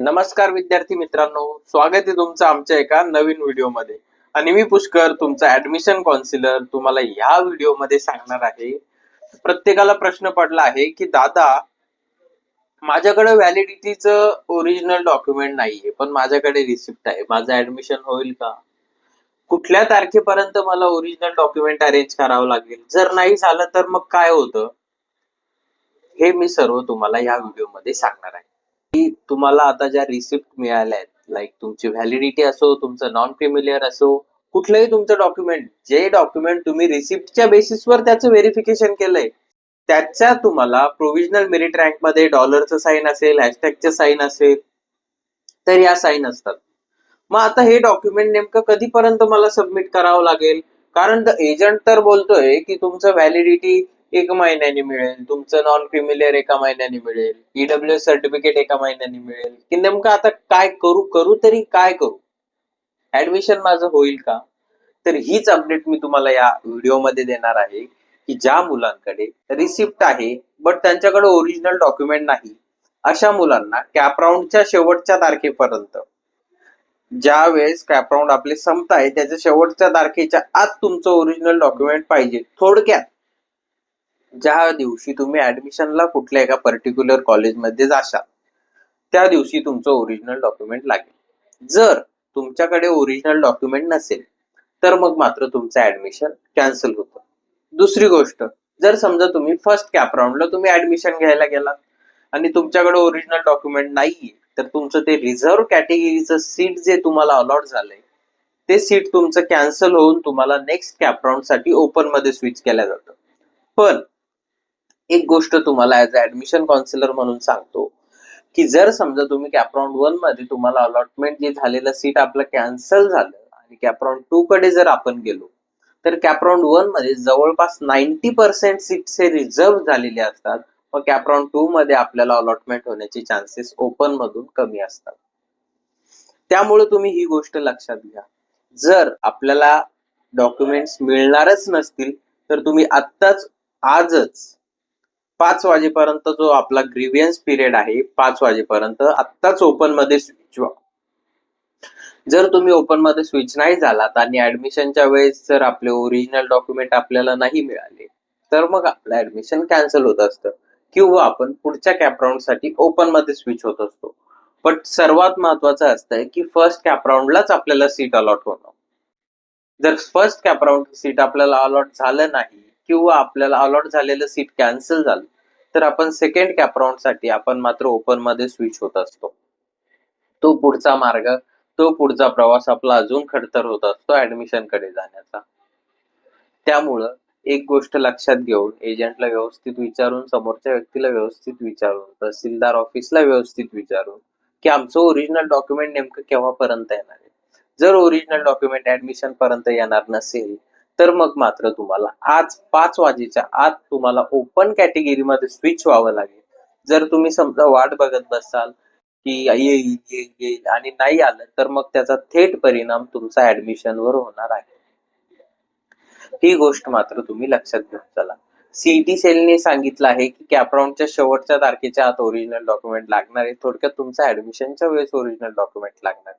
नमस्कार विद्यार्थी मित्रांनो स्वागत आहे तुमचं आमच्या एका नवीन व्हिडिओमध्ये. आणि मी पुष्कर तुमचा ऍडमिशन काउन्सिलर तुम्हाला या व्हिडिओमध्ये सांगणार आहे. प्रत्येकाला प्रश्न पडला आहे की दादा माझ्याकडे व्हॅलिडिटीचं ओरिजिनल डॉक्युमेंट नाहीये पण माझ्याकडे रिसिप्ट आहे. माझं ऍडमिशन होईल का? कुठल्या तारखेपर्यंत मला ओरिजिनल डॉक्युमेंट अरेंज करावं लागेल? जर नाही झालं तर मग काय होतं? हे मी सर्व तुम्हाला या व्हिडिओमध्ये सांगणार आहे. की तुम्हाला आता ज्या रिसिप्ट मिळाल्या आहेत लाईक तुमची व्हॅलिडिटी असो तुमचं नॉन फेमिलियर असो कुठलंही तुमचं डॉक्युमेंट जे डॉक्युमेंट तुम्ही रिसिप्टच्या बेसिसवर त्याचं व्हेरिफिकेशन केलंय त्याच्या तुम्हाला प्रोव्हिजनल मेरिट रँकमध्ये डॉलरचं साईन असेल हॅशटॅगचं साईन असेल तर या साईन असतात. मग आता हे डॉक्युमेंट नेमकं कधीपर्यंत मला सबमिट करावं लागेल? कारण एजंट तर बोलतोय की तुमचं व्हॅलिडिटी एक महिन्याने मिळेल तुमचं नॉन फेमिलियर एका महिन्याने मिळेल ईडब्ल्यू सर्टिफिकेट एका महिन्याने मिळेल. की नेमकं आता काय करू करू तरी काय करू? ऍडमिशन माझं होईल का? तर हीच अपडेट मी तुम्हाला या व्हिडिओमध्ये देणार आहे की ज्या मुलांकडे रिसिप्ट आहे बट त्यांच्याकडे ओरिजिनल डॉक्युमेंट नाही. अशा मुलांना कॅपराऊंडच्या शेवटच्या तारखेपर्यंत ज्या वेळेस कॅपराऊंड आपले संपत आहे त्याच्या शेवटच्या तारखेच्या आत तुमचं ओरिजिनल डॉक्युमेंट पाहिजे थोडक्यात. ज्या दिवशी तुम्ही ऍडमिशनला कुठल्या एका पर्टिक्युलर कॉलेजमध्ये जाशाल त्या दिवशी तुमचं ओरिजिनल डॉक्युमेंट लागेल. जर तुमच्याकडे ओरिजिनल डॉक्युमेंट नसेल तर मग मात्र तुमचं ऍडमिशन कॅन्सल होतं. दुसरी गोष्ट जर समजा तुम्ही फर्स्ट कॅप राऊंडला तुम्ही ऍडमिशन घ्यायला गेलात आणि तुमच्याकडे ओरिजिनल डॉक्युमेंट नाहीये तर तुमचं ते रिझर्व्ह कॅटेगरीचं सीट जे तुम्हाला अलॉट झालंय ते सीट तुमचं कॅन्सल होऊन तुम्हाला नेक्स्ट कॅप राऊंडसाठी ओपनमध्ये स्विच केलं जातं. पण एक गोष्ट तुम्हाला ऍज अ ऍडमिशन काउन्सिलर म्हणून सांगतो की जर समजा तुम्ही कॅपराऊंड वनमध्ये तुम्हाला अलॉटमेंट जे झालेलं सीट आपलं कॅन्सल झालं आणि कॅपराऊंड टू कडे जर आपण गेलो तर कॅपराऊंड वनमध्ये जवळपास नाईन्टी पर्सेंट सीट्स हे रिझर्व्ह झालेले असतात. मग कॅपराऊंड टू मध्ये आपल्याला अलॉटमेंट होण्याचे चान्सेस ओपन मधून कमी असतात. त्यामुळे तुम्ही ही गोष्ट लक्षात घ्या. जर आपल्याला डॉक्युमेंट्स मिळणारच नसतील तर तुम्ही आत्ताच आजच पाच वाजेपर्यंत जो आपला ग्रीवियन्स पिरियड आहे पाच वाजेपर्यंत आत्ताच ओपनमध्ये स्विच व्हा. जर तुम्ही ओपनमध्ये स्विच नाही झालात आणि ऍडमिशनच्या वेळेस जर आपले ओरिजिनल डॉक्युमेंट आपल्याला नाही मिळाले तर मग आपलं ऍडमिशन कॅन्सल होत असतं. किंवा आपण पुढच्या कॅप राऊंडसाठी ओपनमध्ये स्विच होत असतो. पण सर्वात महत्वाचं असतं की फर्स्ट कॅप राऊंडलाच आपल्याला सीट अलॉट होणं. जर फर्स्ट कॅपराऊंड सीट आपल्याला अलॉट झालं नाही किंवा आपल्याला अलॉट झालेलं सीट कॅन्सल झालं तर आपण सेकंड कॅप राऊंडसाठी आपण मात्र ओपनमध्ये स्विच होत असतो. तो पुढचा मार्ग तो पुढचा प्रवास आपला अजून खडतर होत असतो ऍडमिशनकडे जाण्याचा. त्यामुळं एक गोष्ट लक्षात घेऊन एजंटला व्यवस्थित विचारून समोरच्या व्यक्तीला व्यवस्थित विचारून तहसीलदार ऑफिसला व्यवस्थित विचारून की आमचं ओरिजिनल डॉक्युमेंट नेमकं केव्हापर्यंत येणार आहे? जर ओरिजिनल डॉक्युमेंट ऍडमिशन पर्यंत येणार नसेल तर मग मात्र तुम्हाला आज पाच वाजेच्या आत तुम्हाला ओपन कॅटेगरीमध्ये स्विच व्हावं लागेल. जर तुम्ही समजा वाट बघत बसाल की येईल येईल येईल आणि नाही आलं तर मग त्याचा थेट परिणाम तुमचा ऍडमिशन वर होणार आहे. ही गोष्ट मात्र तुम्ही लक्षात घेऊन चला. सीईटी सेलने सांगितलं आहे की कॅपराऊंडच्या शेवटच्या तारखेच्या आत ओरिजिनल डॉक्युमेंट लागणार आहे. थोडक्यात तुमचा ऍडमिशनच्या वेळेस ओरिजिनल डॉक्युमेंट लागणार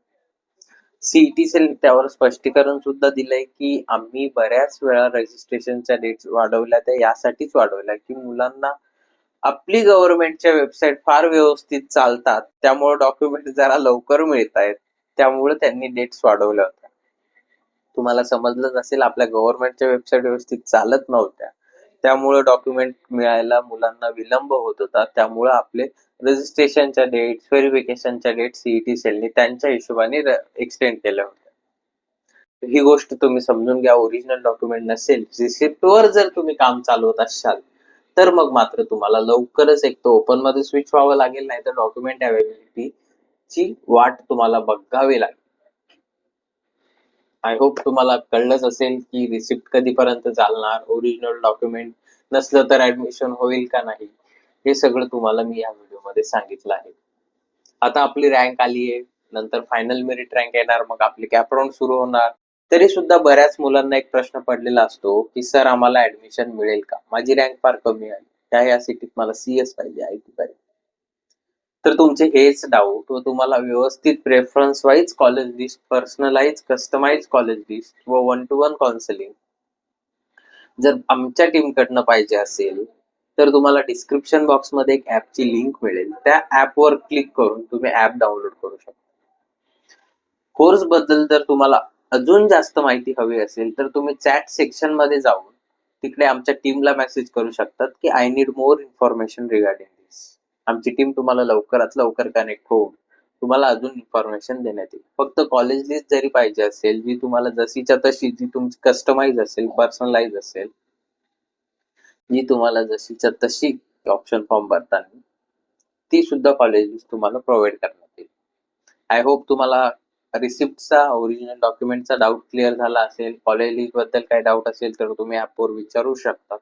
सीईटी सेल त्यावर स्पष्टीकरण सुद्धा दिलंय की आम्ही बऱ्याच वेळा रजिस्ट्रेशनच्या डेट्स वाढवल्या त्या यासाठीच वाढवल्या की मुलांना आपली गव्हर्नमेंटच्या वेबसाईट फार व्यवस्थित चालतात. त्यामुळे डॉक्युमेंट जरा लवकर मिळत आहेत त्यामुळे त्यांनी डेट्स वाढवल्या होत्या. तुम्हाला समजलं नसेल आपल्या गव्हर्नमेंटच्या वेबसाईट व्यवस्थित चालत नव्हत्या. त्यामुळे डॉक्युमेंट मिळायला मुलांना विलंब होत होता. त्यामुळे आपले रजिस्ट्रेशनच्या डेट व्हेरिफिकेशनच्या डेट सीईटी सेलनी त्यांच्या हिशोबाने एक्सटेंड केल्या होत्या. ही गोष्ट तुम्ही समजून घ्या. ओरिजिनल डॉक्युमेंट नसेल रिसिप्टवर जर तुम्ही काम चालवत असाल तर मग मात्र तुम्हाला लवकरच एक तर ओपनमध्ये स्विच व्हावं लागेल नाही तर डॉक्युमेंट अवेलेबिलिटी ची वाट तुम्हाला बघावी लागेल. आय होप तुम्हाला कळलंच असेल की रिसिप्ट कधीपर्यंत चालणार ओरिजिनल डॉक्युमेंट नसलं तर ऍडमिशन होईल का नाही हे सगळं तुम्हाला मी या व्हिडिओमध्ये सांगितलं आहे. आता आपली रँक आली आहे नंतर फायनल मेरिट रँक येणार मग आपली कॅपराऊंड सुरू होणार. तरी सुद्धा बऱ्याच मुलांना एक प्रश्न पडलेला असतो की सर आम्हाला ऍडमिशन मिळेल का? माझी रँक फार कमी आहे. त्या या सिटीत मला सीएस पाहिजे आय टी पाहिजे. तर तुमचे हेच डाऊट व तुम्हाला व्यवस्थित preference wise college list personalize customize college list व वन टू वन काउन्सिलिंग जर आमच्या टीम कडनं पाहिजे असेल तर तुम्हाला डिस्क्रिप्शन बॉक्समध्ये एक ऍपची लिंक मिळेल. त्या ऍपवर क्लिक करून तुम्ही ऍप डाउनलोड करू शकता. कोर्सबद्दल जर तुम्हाला अजून जास्त माहिती हवी असेल तर तुम्ही चॅट सेक्शनमध्ये जाऊन तिकडे आमच्या टीमला मेसेज करू शकतात की I need more information regarding आमची टीम तुम्हाला लवकरात लवकर कनेक्ट होऊन तुम्हाला अजून इन्फॉर्मेशन देण्यात येईल. फक्त कॉलेज लिस्ट जरी पाहिजे असेल जी तुम्हाला जशीच्या तशी जी तुमची कस्टमाइज असेल पर्सनलाइज असेल जी तुम्हाला जशीच्या तशी ऑप्शन फॉर्म भरताना ती सुद्धा कॉलेज लिस्ट तुम्हाला प्रोव्हाइड करण्यात येईल. आय होप तुम्हाला रिसिप्टचा ओरिजिनल डॉक्युमेंटचा डाऊट क्लिअर झाला असेल कॉलेज लिस्टबद्दल काही डाऊट असेल तर तुम्ही ॲपवर विचारू शकता.